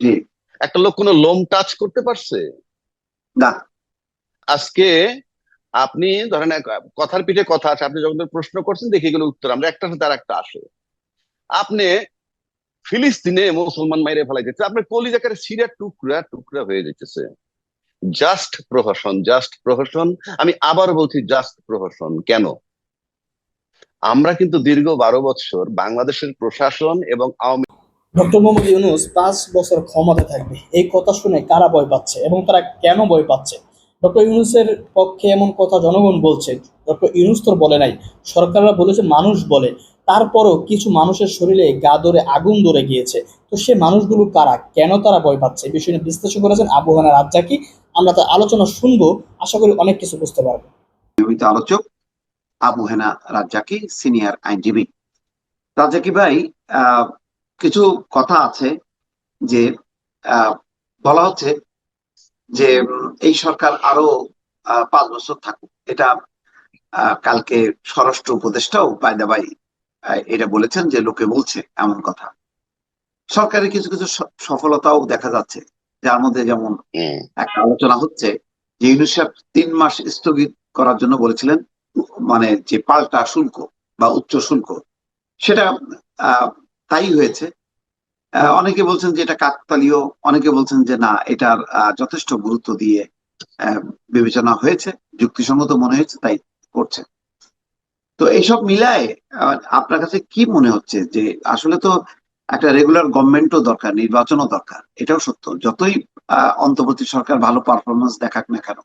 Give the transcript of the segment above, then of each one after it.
জি। একটা লোক কোনো লোম টাচ করতে পারছে? না। আজকে আপনি ধরেন কথার পিঠে কথা আছে আপনি যখন প্রশ্ন করছেন দেখি এগুলো উত্তর আমরা একটার সাথে আর একটা আসে। আপনি ফিলিস্তিনে মুসলমান মাইরে ফেলাইতেছে আপনার কলিজাকারে সিরিয়া টুকরা টুকরা হয়ে যেতেছে জাস্ট প্রহসন জাস্ট প্রহসন আমি আবার বলছি জাস্ট প্রহসন কেন? আমরা কিন্তু দীর্ঘ বারো বছর বাংলাদেশের প্রশাসন এবং আওয়ামী ডক্টর মোহাম্মদ ইউনুস পাঁচ বছর ক্ষমতা থাকবে। এই কথা শুনে কারা ভয় পাচ্ছে এবং তারা কেন ভয় পাচ্ছে? ডক্টর ইউনুসের পক্ষে এমন কথা জনগণ বলছে। ডক্টর ইউনুস তো বলে নাই, সরকাররা বলেছে মানুষ বলে। তারপরও কিছু মানুষের শরীরে গা ধরে আগুন ধরে গিয়েছে। তো সে মানুষগুলো কারা? কেন তারা ভয় পাচ্ছে? বিষয়ে নিয়ে বিশ্লেষণ করেছেন আবহাওয়া রাজ্জাকি। আমরা তার আলোচনা শুনব। আশা করি অনেক কিছু বুঝতে পারব। নিয়মিত আলোচক আবু হেনা রাজ্জাকি, সিনিয়র আইনজীবী। রাজ্জাকি ভাই কিছু কথা আছে যে বলা হচ্ছে যে এই সরকার আরও পাঁচ বছর থাকুক। এটা কালকে স্বরাষ্ট্র উপদেষ্টাও ভাই এটা বলেছেন যে লোকে বলছে এমন কথা। সরকারের কিছু কিছু সফলতাও দেখা যাচ্ছে। যার মধ্যে যেমন একটা আলোচনা হচ্ছে যে ইউনিসেফ তিন মাস স্থগিত করার জন্য বলেছিলেন মানে যে পাল্টা শুল্ক বা উচ্চ শুল্ক সেটা আহ, তাই হয়েছে। অনেকে বলছেন যে এটা কাকতালীয়, অনেকে বলছেন যে না, এটার যথেষ্ট গুরুত্ব দিয়ে বিবেচনা হয়েছে, যুক্তিসঙ্গত মনে হয়েছে, তাই করছে। তো এইসব মিলায় আপনার কাছে কি মনে হচ্ছে যে আসলে তো একটা রেগুলার গভর্নমেন্টও দরকার, নির্বাচনও দরকার, এটাও সত্য। যতই অন্তর্বর্তী সরকার ভালো পারফরমেন্স দেখাক না কেন,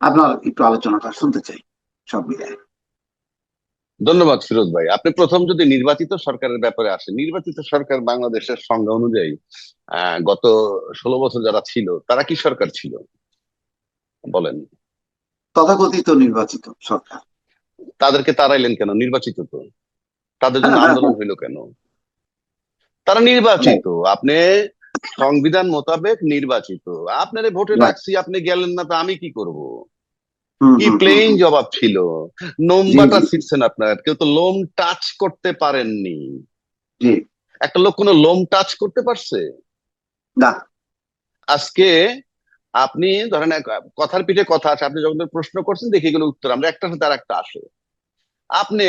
আপনার একটু আলোচনাটা শুনতে চাই, সব মিলায়। ধন্যবাদ ফিরোজ ভাই। আপনি প্রথম যদি নির্বাচিত সরকারের ব্যাপারে আসেন নির্বাচিত সরকার বাংলাদেশের সংজ্ঞা অনুযায়ী গত ষোলো বছর যারা ছিল তারা কি সরকার ছিল? বলেন। তথাকথিত নির্বাচিত সরকার। তাদেরকে তাড়াইলেন কেন? নির্বাচিত তো। তাদের জন্য হ্যাঁ, হ্যাঁ, আন্দোলন হইল কেন? তারা নির্বাচিত। আপনি সংবিধান মোতাবেক নির্বাচিত। আপনারে ভোটে রাখছি আপনি গেলেন না তো আমি কি করব? কি হুম। জবাব ছিল? নোমবাটা। ছিটছেন আপনার। কেউ তো লোম টাচ করতে পারেননি। একটা লোক কোনো লোম টাচ করতে পারছে? না। আজকে আপনি ধরেন কথার পিঠে কথা আছে আপনি যখন প্রশ্ন করছেন দেখি এগুলো উত্তর। আমরা একটার সাথে আর একটা আসে। আপনি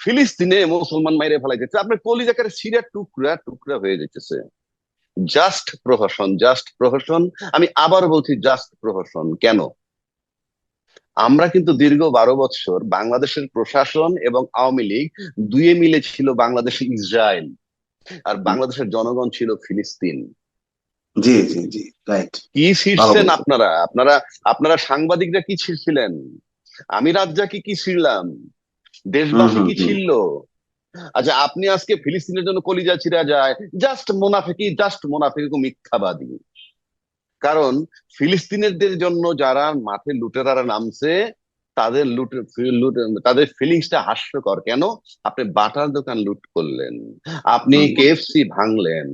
ফিলিস্তিনে মুসলমান মাইরে ফেলাই ফেলাইতেছে আপনার কলিজাকারে সিরিয়া টুকরা টুকরা হয়ে যেতেছে জাস্ট প্রহসন জাস্ট প্রহসন আমি আবার বলছি জাস্ট প্রহসন কেন? আমরা কিন্তু দীর্ঘ বারো বছর বাংলাদেশের প্রশাসন এবং আওয়ামী লীগ দুয়ে মিলে ছিল বাংলাদেশে ইসরায়েল আর বাংলাদেশের জনগণ ছিল ফিলিস্তিন। জি জি জি রাইট কি ছিঁড়ছেন আপনারা? আপনারা আপনারা সাংবাদিকরা কি ছিঁড়ছিলেন? আমি রাজ্জাকে কি ছিঁড়লাম? দেশবাসী কি হুম। আচ্ছা আপনি আজকে ফিলিস্তিনের জন্য কলিজা ছিঁড়া যায়। জাস্ট মোনাফেকি জাস্ট মোনাফেকি মিথ্যাবাদী। কারণ ফিলিস্তিনিদের জন্য যারা মাঠে লুটেরারা নামছে তাদের লুট তাদের ফিলিংসটা হাস্যকর। কেন? আপনি বাটার দোকান লুট করলেন আপনি। কেএফসি ভাঙলেন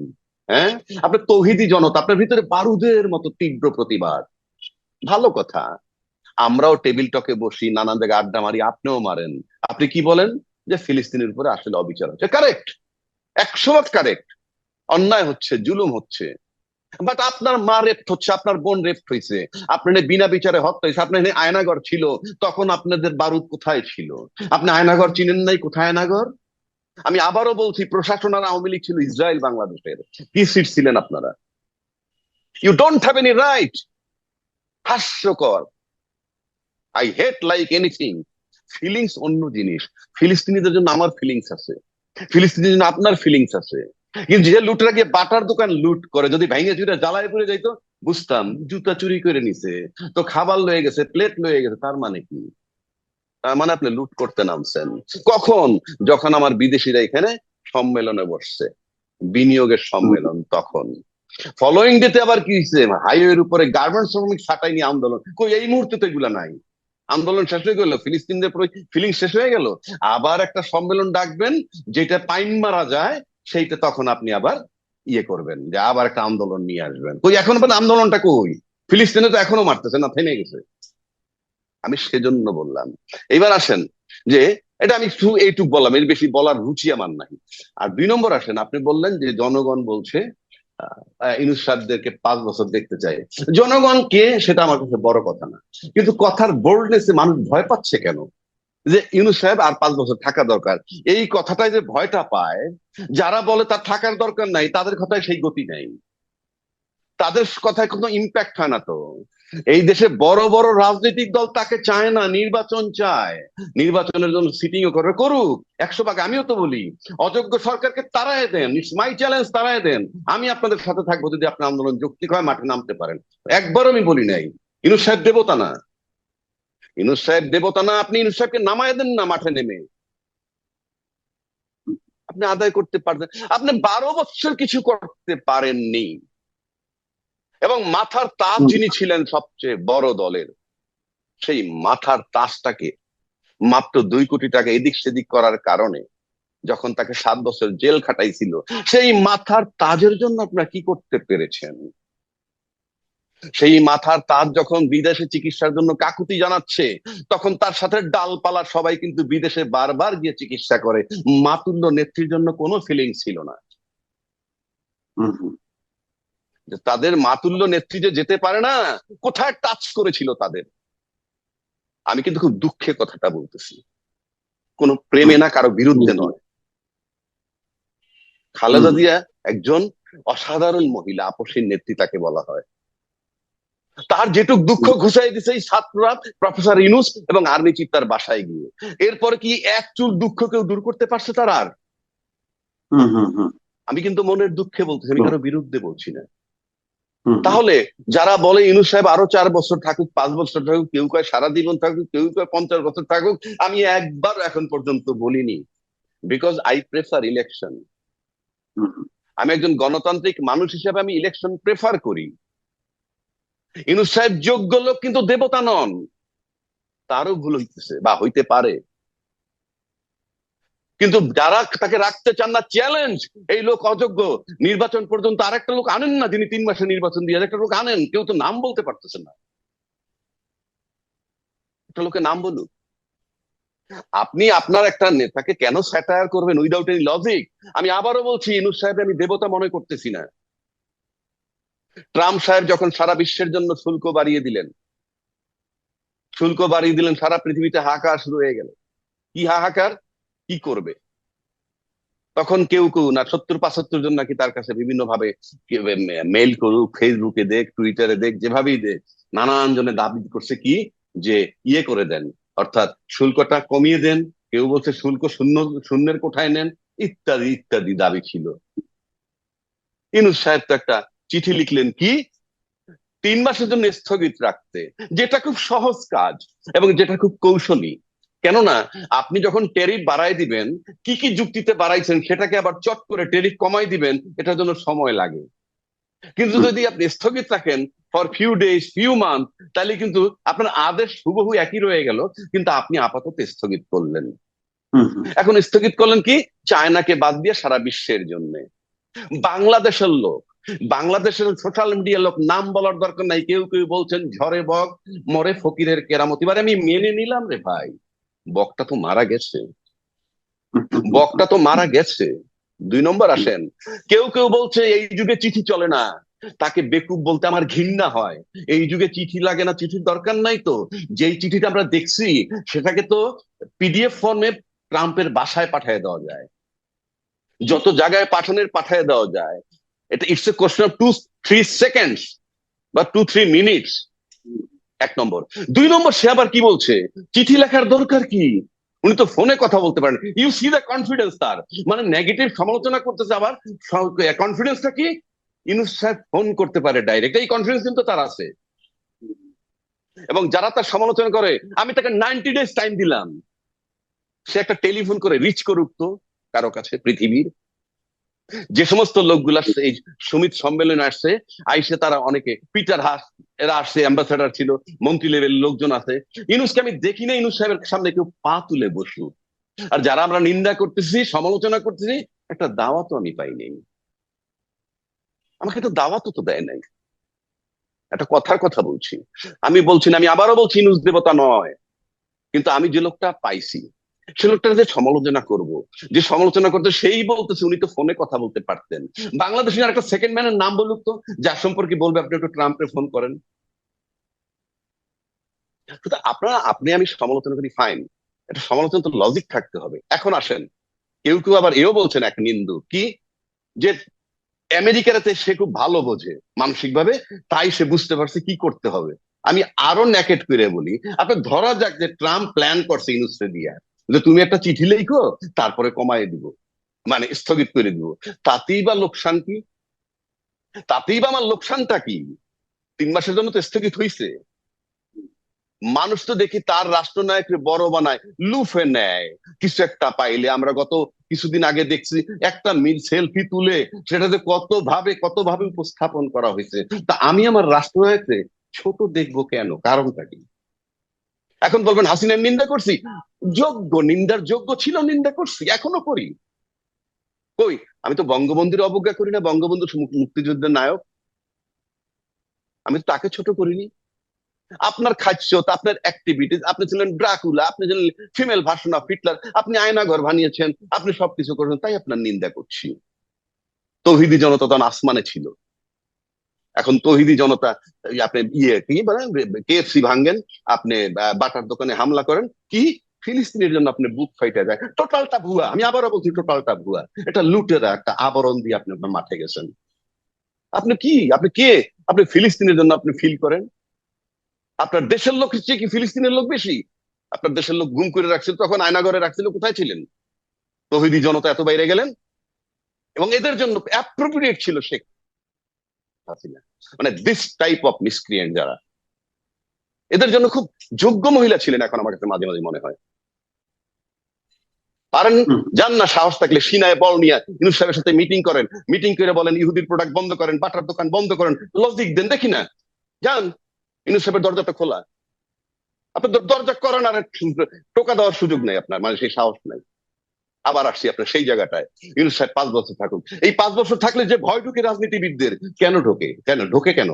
হ্যাঁ? আপনার তৌহিদি জনতা আপনার ভিতরে বারুদের মতো তীব্র প্রতিবাদ। ভালো কথা। আমরাও টেবিল টকে বসি নানান জায়গায় আড্ডা মারি আপনিও মারেন। আপনি কি বলেন? যে ফিলিস্তিনের উপরে আসলে অবিচার হচ্ছে। কারেক্ট একশো কারেক্ট অন্যায় হচ্ছে জুলুম হচ্ছে। বাট আপনার মা রেপ্ট হচ্ছে, আপনার বোন রেপ্ট হয়েছে। আপনার বিনা বিচারে হত্যা হয়েছে আপনার আয়নাগর ছিল, তখন আপনাদের বারুদ কোথায় ছিল? আপনি আয়নাগর চিনেন নাই, কোথায় আয়নাগর আমি আবারও বলছি, প্রশাসন আর আওয়ামী লীগ ছিল ইসরায়েল বাংলাদেশের। কি সিট ছিলেন আপনারা? You don't have any right হাস্যকর। I hate like anything feelings অন্য জিনিস। ফিলিস্তিনিদের জন্য আমার ফিলিংস আছে। ফিলিস্তিনিদের জন্য আপনার ফিলিংস আছে। কিন্তু যে লুটেরা গিয়ে বাটার দোকান লুট করে, যদি ভেঙে চুরে জ্বালায় পড়ে যাইতো, বুঝতাম জুতা চুরি করে নিছে। তো খাবার লয়ে গেছে, প্লেট লয়ে গেছে, তার মানে কি? তার মানে আপনি লুট করতে নামছেন। কখন? যখন আমার বিদেশিরা এখানে সম্মেলনে বসছে। বিনিয়োগের সম্মেলন তখন। ফলোয়িং ডেতে আবার কি হয়েছে হাইওয়ের উপরে গার্মেন্টস শ্রমিক ছাটাই নিয়ে আন্দোলন। কই, এই মুহূর্তে তো এগুলা নাই। আন্দোলন শেষ হয়ে গেল, ফিলিস্তিনদের ফিলিং শেষ হয়ে গেল। আবার একটা সম্মেলন ডাকবেন, যেটা পাইন মারা যায় সেইটা তখন আপনি আবার ইয়ে করবেন, যে আবার একটা আন্দোলন নিয়ে আসবেন। কই, এখন পর্যন্ত আন্দোলনটা কই? ফিলিস্তিনে তো এখনও মারতেছে না, থেমে গেছে। আমি সেজন্য বললাম। এবার আসেন, যে এটা আমি শুধু এইটুক বললাম, এর বেশি বলার রুচি আমার নাই। আর দুই নম্বর আসেন, আপনি বললেন যে জনগণ বলছে সাহেবদেরকে পাঁচ বছর দেখতে চাই জনগণ কে সেটা আমার কাছে বড় কথা না। কিন্তু কথার বোল্ডনেসে মানুষ ভয় পাচ্ছে কেন? যে ইউনুস সাহেব আর পাঁচ বছর থাকা দরকার। এই কথাটাই যে ভয়টা পায়, যারা বলে তার থাকার দরকার নাই, তাদের কথায় সেই গতি নাই। তাদের কথায় কোনো ইম্প্যাক্ট হয় না তো। এই দেশে বড় বড় রাজনৈতিক দল তাকে চায় না, নির্বাচন চায়। নির্বাচনের জন্য সিটিং করে, করুক। একশো ভাগ আমিও তো বলি, অযোগ্য সরকারকে তারাই দেন মাই চ্যালেঞ্জ তারাই দেন। আমি আপনাদের সাথে থাকব যদি আপনার আন্দোলন যৌক্তিক হয়, মাঠে নামতে পারেন। একবারও আমি বলি নাই ইনুস সাহেব দেবতা না। ইনুস সাহেব, দেবতা না, আপনি ইনুস সাহেবকে নামায় দেন না মাঠে নেমে। আপনি আদায় করতে পারবেন। আপনি বারো বছর কিছু করতে পারেননি। এবং মাথার তাজ যিনি ছিলেন সবচেয়ে বড় দলের, সেই মাথার তাজটাকে মাত্র দুই কোটি টাকা এদিক সেদিক করার কারণে যখন তাকে সাত বছর জেল খাটাইছিল, সেই মাথার তাজের জন্য আপনারা কি করতে পেরেছেন? সেই মাথার তাজ যখন বিদেশে চিকিৎসার জন্য কাকুতি জানাচ্ছে তখন তার সাথে ডালপালা সবাই কিন্তু বিদেশে বারবার গিয়ে চিকিৎসা করে। মাতুল্য নেত্রীর জন্য কোনো ফিলিং ছিল না। তাদের মাতুল্য নেত্রী যে যেতে পারে না কোথায় টাচ করেছিল তাদের? আমি কিন্তু খুব দুঃখে কথাটা বলতেছি। কোন প্রেমে না কারও বিরুদ্ধে নয়। খালেদা। জিয়া একজন অসাধারণ মহিলা আপসীর নেত্রী তাকে বলা হয়। তার যেটুক দুঃখ ঘুষাই দিছে এই ছাত্ররা প্রফেসর ইনুস এবং আর্মি চিফ তার বাসায় গিয়ে। এরপরে কি এক চুল দুঃখ কেউ দূর করতে পারছে তার আর? আমি কিন্তু মনের দুঃখে বলতেছি আমি কারও বিরুদ্ধে বলছি না। তাহলে যারা বলে ইনুস সাহেব আরও চার বছর থাকুক পাঁচ বছর থাকুক কেউ কয় সারা জীবন থাকুক কেউ কয় পঞ্চাশ বছর থাকুক আমি একবার এখন পর্যন্ত বলিনি। Because I prefer election. আমি একজন গণতান্ত্রিক মানুষ হিসেবে আমি ইলেকশন প্রেফার করি। ইনুস সাহেব যোগ্য লোক কিন্তু দেবতা নন। তারও ভুল হইতেছে, বা হইতে পারে। কিন্তু যারা তাকে রাখতে চান না চ্যালেঞ্জ এই লোক অযোগ্য। নির্বাচন পর্যন্ত আরেকটা লোক আনেন না, যিনি তিন মাসে নির্বাচন দিয়ে একটা লোক আনেন। কেউ তো নাম বলতে পারতেছে না। একটা লোকের নাম বলুন। আপনি, আপনার একটা নেতাকে কেন স্যাটায়ার করবেন উইদাউট এনি লজিক আমি আবারও বলছি, ইনুস সাহেব আমি দেবতা মনে করতেছি না। ট্রাম্প সাহেব যখন সারা বিশ্বের জন্য শুল্ক বাড়িয়ে দিলেন, শুল্ক বাড়িয়ে দিলেন, সারা পৃথিবীতে হাহাকার শুরু হয়ে গেল। কি হাহাকার? কি করবে? তখন কেউ কেউ না, সত্তর পাঁচাত্তর জন নাকি তার কাছে বিভিন্ন ভাবে মেইল করুক, ফেসবুকে দেখ, টুইটারে দেখ, যেভাবেই দেখ, নানান জনে দাবি করছে কি? যে ইয়ে করে দেন, অর্থাৎ শুল্কটা কমিয়ে দেন, কেউ বলছে শুল্ক শূন্য, শূন্যের কোঠায় নেন, ইত্যাদি ইত্যাদি দাবি ছিল। ইনুস সাহেব তো একটা চিঠি লিখলেন কি? তিন মাসের জন্য স্থগিত রাখতে যেটা খুব সহজ কাজ এবং যেটা খুব কৌশলী। কেননা আপনি যখন টেরিফ বাড়াই দিবেন কি কি যুক্তিতে বাড়াইছেন সেটাকে আবার চট করে টেরিফ কমাই দিবেন এটার জন্য সময় লাগে। কিন্তু যদি আপনি স্থগিত রাখেন for few days few month তাহলে কিন্তু আপনার আদেশ হুবহু একই রয়ে গেল কিন্তু আপনি আপাতত স্থগিত করলেন। এখন স্থগিত করলেন কি? চায়নাকে বাদ দিয়ে সারা বিশ্বের জন্য। বাংলাদেশের লোক বাংলাদেশের সোশ্যাল মিডিয়া লোক নাম বলার দরকার নাই। কেউ কেউ বলছেন ঝরে বক, মরে ফকিরের কেরামত। এবার আমি মেনে নিলাম রে ভাই। বকটা তো মারা গেছে। বকটা তো মারা গেছে। দুই নম্বর আসেন। কেউ কেউ বলছে, এই যুগে চিঠি চলে না। তাকে বেকুব বলতে আমার ঘৃণা হয়। এই যুগে চিঠি লাগে না, চিঠির দরকার নাই তো। যেই চিঠিটা আমরা দেখছি, সেটাকে তো পিডিএফ ফর্মে ট্রাম্পের বাসায় পাঠিয়ে দেওয়া যায়। যত জায়গায় পাঠানোর পাঠিয়ে দেওয়া যায়। It's a question of two three seconds বা টু থ্রি মিনিটস এক নম্বর। দুই নম্বর, সে আবার কি বলছে? চিঠি লেখার দরকার কি? উনি তো ফোনে কথা বলতে পারেন। ইউ সি দ্য কনফিডেন্স তার মানে নেগেটিভ সমালোচনা করতেছে আবার। কনফিডেন্সটা কি? ইউনুস সাহেব ফোন করতে পারে ডাইরেক্ট এই কনফিডেন্স কিন্তু তার আছে। এবং যারা তার সমালোচনা করে, আমি তাকে নাইনটি ডেজ টাইম দিলাম। সে একটা টেলিফোন করে রিচ করুক তো, কারও কাছে, পৃথিবীর। যে সমস্ত লোকগুলা এই সমিত সম্মেলনে আসছে, আইসে তারা অনেকে, পিটার হাস, এরা আসছে অ্যাম্বাসেডার ছিল, মন্ত্রী লেভেল লোকজন আছে। ইনুসকে আমি দেখি না ইনুস সাহেবের সামনে কেউ পা তুলে বসু আর যারা আমরা নিন্দা করতেছি, সমালোচনা করতেছি, একটা দাওয়াতও আমি পাইনি আমাকে তো দাওয়াতও তো দেয় নাই। একটা কথার কথা বলছি। আমি বলছি না, আমি আবারও বলছি, ইনুস দেবতা নয়। কিন্তু আমি যে লোকটা পাইছি সে লোকটার যে সমালোচনা করব যে সমালোচনা করতে সেই বলতেছে উনি তো ফোনে কথা বলতে পারতেন। বাংলাদেশের আর একটা সেকেন্ড ম্যানের নাম বলুক তো যার সম্পর্কে বলবে আপনি একটু ট্রাম্পে ফোন করেন। আপনারা আপনি আমি সমালোচনা করি ফাইন এটা সমালোচনা তো লজিক থাকতে হবে। এখন আসেন। কেউ কেউ আবার এও বলছেন এক নিন্দু কি? যে আমেরিকাতে সে খুব ভালো বোঝে মানসিকভাবে তাই সে বুঝতে পারছে কি করতে হবে। আমি আরও ন্যাকেট করে বলি আপনার ধরা যাক যে ট্রাম্প প্ল্যান করছে ইউনুসরে দিয়া যে তুমি একটা চিঠি লেখো, তারপরে কমায় দিব মানে স্থগিত করে দিব। তাতেই বা লোকসান কি? তাতেই বা আমার লোকসানটা কি? তিন মাসের জন্য তো স্থগিত হইছে। মানুষ তো দেখি তার রাষ্ট্রনায়ককে বড় বানায়, লুফে নেয়। কিছু একটা পাইলে আমরা গত কিছুদিন আগে দেখছি, একটা মিল সেলফি তুলে সেটাতে কত ভাবে কত ভাবে উপস্থাপন করা হয়েছে। তা আমি আমার রাষ্ট্রনায়ককে ছোট দেখব কেন? কারণটা কি? এখন বলবেন, হাসিনার নিন্দা করছি? যোগ্য, নিন্দার যোগ্য ছিল, নিন্দা করছি, এখনও করি। কই? আমি তো বঙ্গবন্ধুর অবজ্ঞা করি না, বঙ্গবন্ধু মুক্তিযুদ্ধের নায়ক। আমি তাকে ছোট করিনি। আপনার খাদ্যত আপনার অ্যাক্টিভিটিস আপনি ছিলেন ড্রাকুলা আপনি ছিলেন ফিমেল ভার্সন অফ হিটলার আপনি আয়নাঘর বানিয়েছেন, আপনি সবকিছু করেছেন, তাই আপনার নিন্দা করছি। তৌহিদি জনতা তখন আসমানে ছিল। এখন তৌহিদি জনতা আপনি ইয়ে কি কেএফসি ভাঙ্গেন আপনি বাটার দোকানে হামলা করেন, কি? ফিলিস্তিনের জন্য আপনি বুক ফাইটে যায়। টোটালটা ভুয়া। আমি আবারও বলছি, টোটালটা ভুয়া। এটা লুটেরা একটা আবরণ দিয়ে আপনি আপনার মাঠে গেছেন। আপনি কি? আপনি কে? আপনি ফিলিস্তিনের জন্য আপনি ফিল করেন? আপনার দেশের লোক চেয়ে কি ফিলিস্তিনের লোক বেশি? আপনার দেশের লোক গুম করে রাখছিল, তখন আয়নাগরে রাখছিল, কোথায় ছিলেন? তহিদি জনতা এত বাইরে গেলেন? এবং এদের জন্য অ্যাপ্রোপ্রিয়েট ছিল শেখ হাসিনা মানে দিস টাইপ অফ মিসক্রিয়েন্ট যারা এদের জন্য খুব যোগ্য মহিলা ছিলেন এখন আমার কাছে মাঝে মাঝে মনে হয়। পারেন। যান না সাহস থাকলে সিনায় বল নিয়ে ইউনুস সাহেবের সাথে মিটিং করেন মিটিং করে বলেন ইহুদির প্রোডাক্ট বন্ধ করেন বাটার দোকান বন্ধ করেন লজিক দেন দেখি না। যান ইউনুস সাহেবের দরজাটা খোলা। আপনার দরজা করেন আর টোকা দেওয়ার সুযোগ নেই আপনার মানে সেই সাহস নাই। আবার আসছি আপনার সেই জায়গাটায়। ইউনুস সাহেব পাঁচ বছর থাকুন। এই পাঁচ বছর থাকলে যে ভয় ঢুকে রাজনীতিবিদদের কেন ঢোকে? কেন? ঢোকে কেন?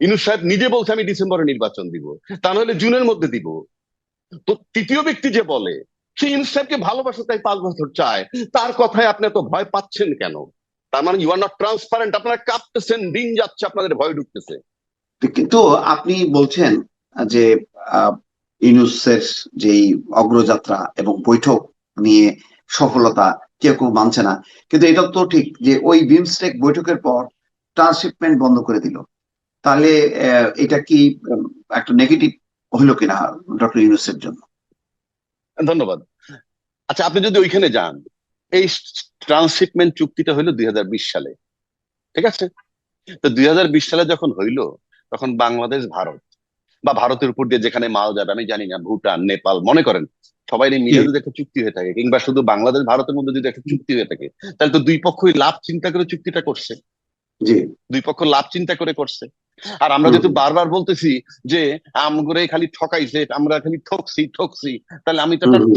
ইনুস সাহেব নিজে বলছে আমি ডিসেম্বরে নির্বাচন দিব। তা নাহলে জুনের মধ্যে দিব। তো তৃতীয় ব্যক্তি যে বলে সেই ইনুস সাহেবকে ভালোবাসে তাই পাঁচ বছর চায়। তার কথায় আপনি এত ভয় পাচ্ছেন কেন? তার মানে ইউ আর নট ট্রান্সপারেন্ট আপনারা কাঁপতেছেন দিন যাচ্ছে আপনাদের ভয় ঢুকতেছে। কিন্তু আপনি বলছেন যে আহ, ইউনুসের যেই অগ্রযাত্রা এবং বৈঠক নিয়ে সফলতা কেউ কেউ মানছে না। কিন্তু এটা তো ঠিক যে ওই বিমস্টেক বৈঠকের পর ট্রান্সশিপমেন্ট বন্ধ করে দিল। তাহলে এটা কি একটা নেগেটিভ হলো কিনা ডক্টর ইউনুসের জন্য? ধন্যবাদ। আচ্ছা আপনি যদি ওইখানে যান, এই ট্রান্সশিপমেন্ট চুক্তিটা হইল দুই হাজার বিশ সালে। ঠিক আছে? তো দুই হাজার বিশ সালে যখন হইল, তখন বাংলাদেশ, ভারত, বা ভারতের উপর দিয়ে যেখানে মাল যাবে, আমি জানি না, ভুটান, নেপাল, মনে করেন সবাই মিলে। যদি একটা চুক্তি হয়ে থাকে কিংবা শুধু বাংলাদেশ ভারতের মধ্যে যদি একটা চুক্তি হয়ে থাকে তাহলে তো দুই পক্ষই লাভ চিন্তা করে চুক্তিটা করছে। দুই পক্ষ লাভ চিন্তা করে করছে। আর আমরা যেহেতু বারবার বলতেছি যে আমগরে খালি ঠকাইছে আমরা খালি ঠকছি ঠকছি তাহলে আমি তো একটা হুম,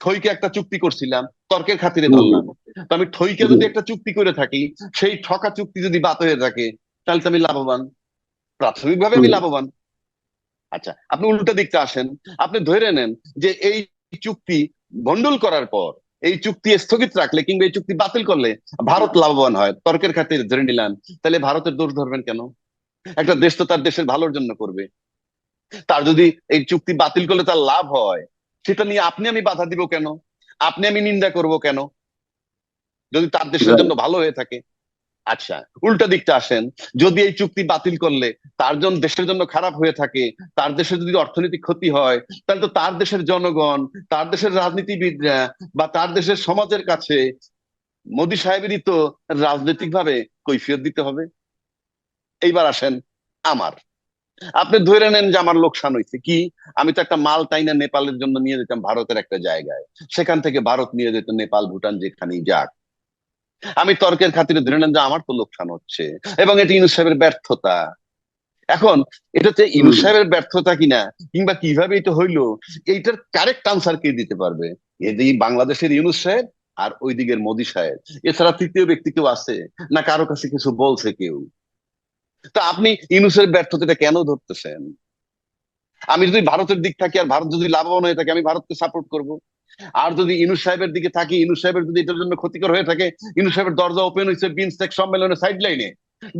থইকে একটা চুক্তি করছিলাম তর্কের খাতিরে ধরলাম তো আমি থইকে যদি একটা চুক্তি করে থাকি সেই ঠকা চুক্তি যদি বাত হয়ে থাকে তাহলে তো আমি লাভবান। প্রাথমিকভাবে আমি লাভবান। আচ্ছা আপনি উল্টা দিকটা আসেন। আপনি ধরে নেন যে এই চুক্তি ভন্ডুল করার পর এই চুক্তি স্থগিত রাখলে কিংবা এই চুক্তি বাতিল করলে ভারত লাভবান হয় তর্কের খাতিরে ধরে নিলাম। তাহলে ভারতের দোষ ধরবেন কেন? একটা দেশ তো তার দেশের ভালোর জন্য করবে। তার যদি এই চুক্তি বাতিল করলে তার লাভ হয় সেটা নিয়ে আপনি আমি বাধা দিব কেন? আপনি আমি নিন্দা করব কেন? যদি তার দেশের জন্য ভালো হয়ে থাকে। আচ্ছা উল্টা দিকটা আসেন। যদি এই চুক্তি বাতিল করলে তার জন্য দেশের জন্য খারাপ হয়ে থাকে, তার দেশের যদি অর্থনৈতিক ক্ষতি হয়, তাহলে তো তার দেশের জনগণ, তার দেশের রাজনীতিবিদরা বা তার দেশের সমাজের কাছে মোদী সাহেবেরই তো রাজনৈতিক ভাবে কৈফিয়ত দিতে হবে। এইবার আসেন আমার। আপনি ধরে নেন যে আমার লোকসান হয়েছে কি? আমি তো একটা মাল তাই না নেপালের জন্য নিয়ে যেতাম, ভারতের একটা জায়গায়। সেখান থেকে ভারত নিয়ে যেত, নেপাল, ভুটান যেখানেই যাক। আমি তর্কের খাতিরে ধরে নেন যে আমার তো লোকসান হচ্ছে। এবং এটি ইউনুস সাহেবের ব্যর্থতা। এখন এটা হচ্ছে ইউনুস সাহেবের ব্যর্থতা কিনা কিংবা কীভাবে এটা হইল এইটার কারেক্ট আনসার কে দিতে পারবে? এদিকে বাংলাদেশের ইউনুস সাহেব আর ওই দিকের মোদী সাহেব। এছাড়া তৃতীয় ব্যক্তি কেউ আছে? না কারও কাছে কিছু বলছে কেউ? তা আপনি ইউনুসের ব্যর্থতাটা কেন ধরতেছেন? আমি যদি ভারতের দিক থাকি আর ভারত যদি লাভবান হয়ে থাকে আমি ভারতকে সাপোর্ট করব। আর যদি ইনুস সাহেবের দিকে থাকি ইনুস সাহেবের যদি এটার জন্য ক্ষতিকর হয়ে থাকে, ইনু সাহেবের দরজা ওপেন হয়েছে বিনস্টেক সম্মেলনের সাইড লাইনে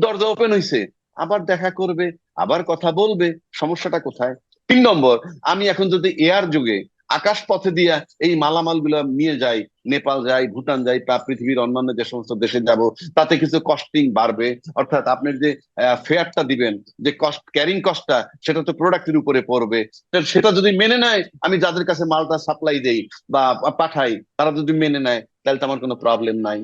দরজা ওপেন হয়েছে আবার দেখা করবে, আবার কথা বলবে, সমস্যাটা কোথায়? তিন নম্বর, আমি এখন যদি এয়ার যুগে আকাশ পথে দিয়া এই মালামালগুলা নিয়ে যাই নেপাল যাই ভুটান যাই বা পৃথিবীর অন্যান্য যে সমস্ত দেশে যাব, তাতে কিছু কস্টিং বাড়বে। অর্থাৎ আপনার যে ফেয়ারটা দিবেন, যে কস্ট ক্যারিং কস্টটা সেটা তো প্রোডাক্টের উপরে পড়বে। তো সেটা যদি মেনে নেয়, আমি যাদের কাছে মালটা সাপ্লাই দেই বা পাঠাই, তারা যদি মেনে নেয়, তাহলে তো আমার কোনো প্রবলেম নাই।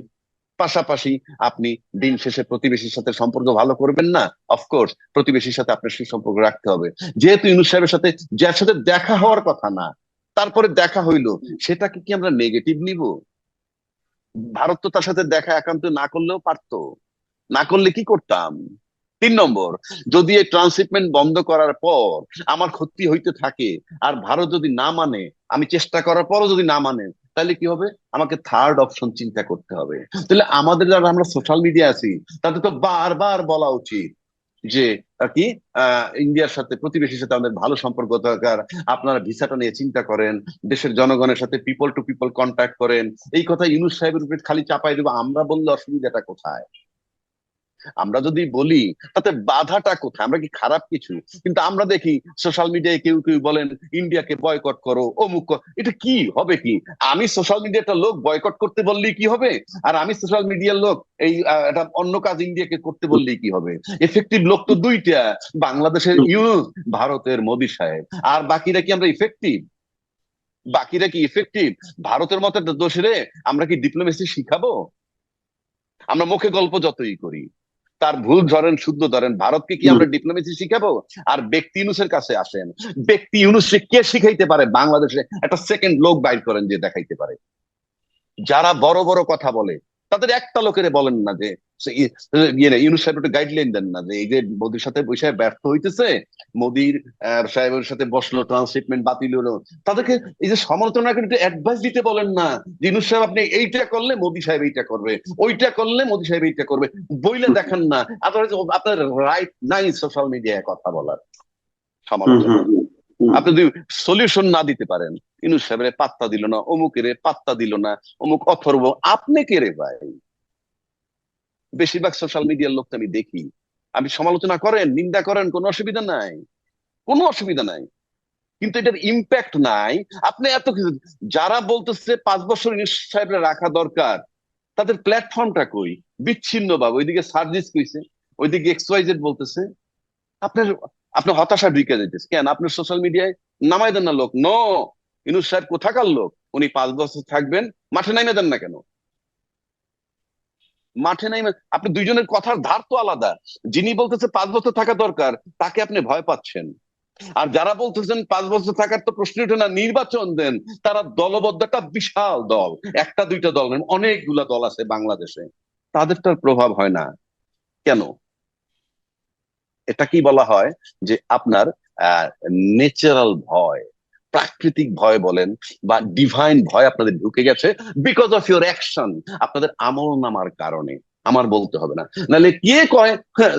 পাশাপাশি আপনি দিন শেষে প্রতিবেশীর সাথে সম্পর্ক ভালো করবেন না? অফকোর্স প্রতিবেশীর সাথে আপনার সেই সম্পর্ক রাখতে হবে। যেহেতু ইউনুস সাহেবের সাথে, যার সাথে দেখা হওয়ার কথা না তারপরে দেখা হইল, সেটাকে কি আমরা নেগেটিভ নিব? ভারত তো তার সাথে দেখা একান্ত না করলেও পারতো। না করলে কি করতাম? তিন নম্বর, যদি এই ট্রান্সশিপমেন্ট বন্ধ করার পর আমার ক্ষতি হইতে থাকে, আর ভারত যদি না মানে আমি চেষ্টা করার পরও যদি না মানে তাহলে কি হবে? আমাকে থার্ড অপশন চিন্তা করতে হবে। তাহলে আমাদের যারা আমরা সোশ্যাল মিডিয়া আছি, তাদের তো বারবার বলা উচিত যে কি ইন্ডিয়ার সাথে, প্রতিবেশীর সাথে আমাদের ভালো সম্পর্ক দরকার আপনারা ভিসাটা নিয়ে চিন্তা করেন, দেশের জনগণের সাথে পিপল টু পিপল কন্ট্যাক্ট করেন। এই কথা ইউনুস সাহেবের উপরে খালি চাপাই দেবো, আমরা বললে অসুবিধাটা কোথায়? আমরা যদি বলি তাতে বাধাটা কোথায়? আমরা কি খারাপ কিছু? কিন্তু আমরা দেখি সোশ্যাল মিডিয়ায় কেউ কেউ বলেন ইন্ডিয়াকে বয়কট করো অমুক। এটা কি? হবে কি? আমি সোশ্যাল মিডিয়াটা লোক বয়কট করতে বললেই কি হবে? আর আমি সোশ্যাল মিডিয়ার লোক এই অন্য কাজ ইন্ডিয়াকে করতে বললেই কি হবে? এফেক্টিভ লোক তো দুইটা বাংলাদেশের ইউনুস ভারতের মোদী সাহেব। আর বাকিরা কি আমরা ইফেক্টিভ বাকিরা কি ইফেক্টিভ ভারতের মতো দোষরে আমরা কি ডিপ্লোমেসি শিখাবো? আমরা মুখে গল্প যতই করি। তার ভুল ধরেন শুদ্ধ ধরেন। ভারতকে কি আমরা ডিপ্লোমেসি শিখাবো? আর ব্যক্তি ইউনুসের কাছে আসেন। ব্যক্তি ইউনুসে কে শিখাইতে পারে? বাংলাদেশে একটা সেকেন্ড লোক বাইর করেন যে দেখাইতে পারে। যারা বড় বড় কথা বলে তাদের একটা লোকের বলেন না যে ইয়ে ইউনুস সাহেব একটু গাইডলাইন দেন না যে এই যে মোদির সাথে বসে ব্যর্থ হইতেছে মোদির সাহেবের সাথে বসল ট্রান্সশিপমেন্ট বাতিল হলো তাদেরকে এই যে সমালোচনা একটু অ্যাডভাইস দিতে বলেন না যে ইউনুস সাহেব আপনি এইটা করলে মোদি সাহেব এইটা করবে ওইটা করলে মোদি সাহেব এইটা করবে বইলে দেখেন না আপনার আপনার রাইট নাই সোশ্যাল মিডিয়ায় কথা বলার সমালোচনা। আপনি যদি সলিউশন না দিতে পারেন, ইনুস সাহেবের পাত্তা দিল না, অমুকের পাত্তা দিল না, অমুক অথর্ব, আপনি কে রে ভাই? বেশিরভাগ সোশ্যাল মিডিয়ার লোক আমি দেখি। আমি সমালোচনা করেন, নিন্দা করেন, কোনো অসুবিধা নাই। কোনো অসুবিধা নাই। কিন্তু এটার ইম্প্যাক্ট নাই। আপনি এত কিছু, যারা বলতেছে পাঁচ বছর সাহেবরা রাখা দরকার, তাদের প্ল্যাটফর্মটা কই? বিচ্ছিন্ন ভাবে ওইদিকে সার্ভিস কইছে, ওইদিকে এক্স ওয়াই জেড বলতেছে। আপনার আপনার হতাশা ঢুকে যেতেছে কেন? আপনি সোশ্যাল মিডিয়ায় নামাই দেন না লোক। নো ইনুস সাহেব কোথাকার লোক? উনি পাঁচ বছর থাকবেন, মাঠে নামে দেন না কেন? মাঠে নামে আপনি দুইজনের কথার ধার তো আলাদা। যিনি বলতেছে পাঁচ বছর থাকা দরকার, তাকে আপনি ভয় পাচ্ছেন। আর যারা বলতেছেন পাঁচ বছর থাকার তো প্রশ্ন ওঠে না, নির্বাচন দেন, তারা দলবদ্ধ একটা বিশাল দল। একটা, দুইটা দল অনেকগুলা দল আছে বাংলাদেশে। তাদেরটার প্রভাব হয় না। কেন? এটা কি বলা হয়? যে আপনার ন্যাচারাল ভয় প্রাকৃতিক ভয় বলেন বা ডিভাইন ভয় আপনাদের ঢুকে গেছে বিকজ অফ ইউর অ্যাকশন আপনাদের আমল নামার কারণে। আমার বলতে হবে না। নাহলে কে কয় হ্যাঁ,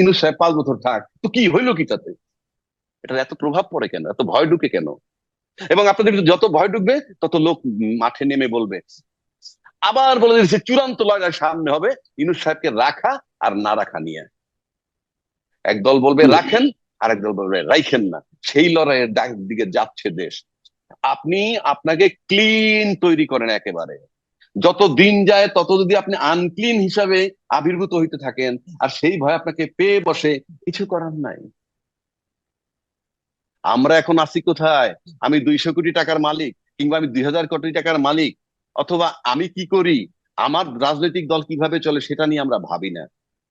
ইনুস সাহেব পাঁচ বছর থাক তো কি হইল কি তাতে এটার এত প্রভাব পড়ে কেন? এত ভয় ঢুকে কেন? এবং আপনাদের যত ভয় ঢুকবে তত লোক মাঠে নেমে বলবে। আবার বলে দিচ্ছে চূড়ান্ত লড়াই সামনে হবে। ইনুস সাহেবকে রাখা আর না রাখা নিয়ে। একদল বলবে রাখেন আর একদল বলবে রাইখেন না। সেই লড়াইয়ের ডাক দিকে যাচ্ছে দেশ। আপনি আপনাকে ক্লিন তৈরি করেন একেবারে। যত দিন যায় তত যদি আপনি আনক্লিন হিসাবে আবির্ভূত হইতে থাকেন আর সেই ভয় আপনাকে পেয়ে বসে কিছু করার নাই। আমরা এখন আছি কোথায়? আমি দুইশো কোটি টাকার মালিক কিংবা আমি দুই হাজার কোটি টাকার মালিক অথবা আমি কি করি? আমার রাজনৈতিক দল কীভাবে চলে সেটা নিয়ে আমরা ভাবি না।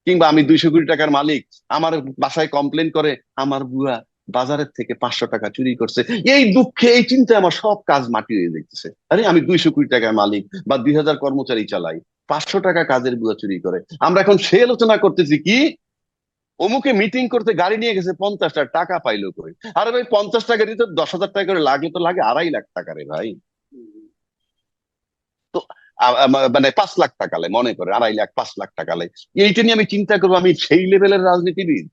কিংবা আমি দুইশো কোটি টাকার মালিক, আমার বাসায় কমপ্লেন করে, আমার বুয়া বাজারের থেকে পাঁচশো টাকা চুরি করছে। এই দুঃখে, এই চিন্তায় আমার সব কাজ মাটি হয়ে দেখতেছে আরে, আমি দুইশো কোটি টাকার মালিক বা দুই হাজার কর্মচারী চালাই, পাঁচশো টাকা কাজের বুয়া চুরি করে। আমরা এখন সে আলোচনা করতেছি কি? অমুকে মিটিং করতে গাড়ি নিয়ে গেছে পঞ্চাশটা, টাকা পাইলো করে আরে ভাই, পঞ্চাশ টাকা দিতে দশ হাজার টাকা করে লাগলে তো লাগে আড়াই লাখ টাকা রে ভাই। আ- মানে পাঁচ লাখ টাকা লাই মনে করে, আড়াই লাখ, পাঁচ লাখ টাকা লাই এইটা নিয়ে আমি চিন্তা করব, আমি সেই লেভেলের রাজনীতিবিদ।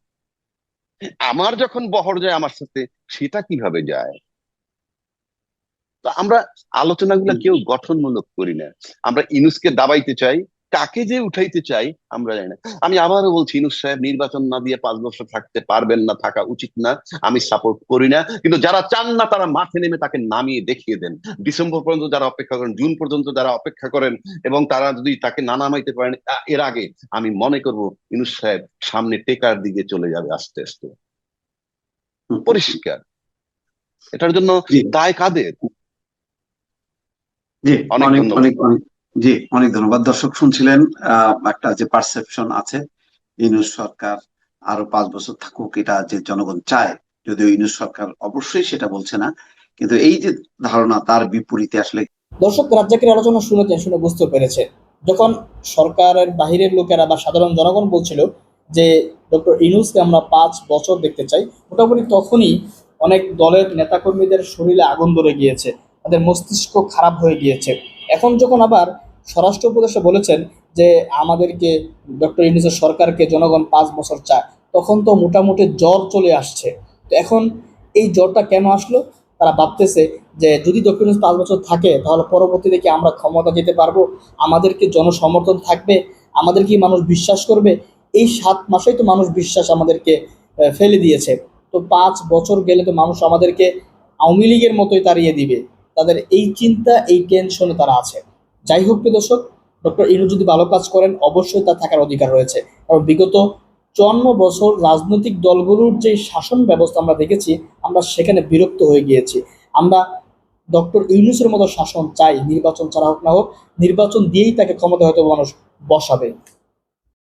আমার যখন বহর যায় আমার সাথে, সেটা কীভাবে যায়? তা আমরা আলোচনাগুলো কেউ গঠনমূলক করি না। আমরা ইনুসকে দাবাইতে চাই কাকে যে উঠাইতে চাই আমরা জানি না। আমি আবারও বলছি ইনুস সাহেব নির্বাচন না দিয়ে পাঁচ বছর থাকতে পারবেন না থাকা উচিত না আমি সাপোর্ট করি না। কিন্তু যারা চান না তারা মাঠে নেমে তাকে নামিয়ে দেখিয়ে দেন। ডিসেম্বর পর্যন্ত যারা অপেক্ষা করেন জুন পর্যন্ত যারা অপেক্ষা করেন এবং তারা যদি তাকে না নামাইতে পারেন এর আগে আমি মনে করব ইনুস সাহেব সামনে টেকার দিকে চলে যাবে আস্তে আস্তে। পরিষ্কার। এটার জন্য দায় কাদের? জি অনেক অনেক অনেক অনেক। জি, অনেক ধন্যবাদ। দর্শক, শুনছিলেন একটা যে পারসেপশন আছে, ইউনুস সরকার আরও পাঁচ বছর থাকুক, এটা যে জনগণ চায়, যদিও ইউনুস সরকার অবশ্যই সেটা বলছে না, কিন্তু এই যে ধারণা তার বিপরীতে আসলে দর্শক, রাজ্জাকের আলোচনা শুনেছেন শুনে বুঝতে পেরেছে। যখন সরকারের বাহিরের লোকেরা বা সাধারণ জনগণ বলছিল যে, ডক্টর ইনুসকে আমরা পাঁচ বছর দেখতে চাই, মোটামুটি তখনই অনেক দলের নেতাকর্মীদের শরীরে আগুন ধরে গিয়েছে। তাদের মস্তিষ্ক খারাপ হয়ে গিয়েছে। এখন যখন আবার স্বরাষ্ট্র উপদেষ্টা বলেছেন যে আমাদেরকে ডক্টর ইউনুসের সরকারকে জনগণ পাঁচ বছর চায়, তখন তো মোটামুটি জ্বর চলে আসছে। তো এখন এই জ্বরটা কেন আসলো? তারা ভাবতেছে যে যদি ডক্টর ইউনুস পাঁচ বছর থাকে, তাহলে পরবর্তীতে কি আমরা ক্ষমতা যেতে পারব? আমাদেরকে জনসমর্থন থাকবে? আমাদের কি মানুষ বিশ্বাস করবে? এই সাত মাসেই তো মানুষ বিশ্বাস আমাদেরকে ফেলে দিয়েছে। তো পাঁচ বছর গেলে তো মানুষ আমাদেরকে আওয়ামী লীগের মতোই তাড়িয়ে দিবে। তাদের এই চিন্তা, এই টেনশনে তারা আছে। যাই হোক প্রিয় দর্শক, ডক্টর ইনু যদি ভালো কাজ করেন, অবশ্যই তার থাকার অধিকার রয়েছে। কারণ বিগত চুয়ান্ন বছর রাজনৈতিক দলগুলোর যে শাসন ব্যবস্থা আমরা দেখেছি, আমরা সেখানে বিরক্ত হয়ে গিয়েছি। আমরা ডক্টর ইউনুসের মতো শাসন চাই, নির্বাচন ছাড়া হোক না হোক, নির্বাচন দিয়েই তাকে ক্ষমতা হয়তো মানুষ বসাবে।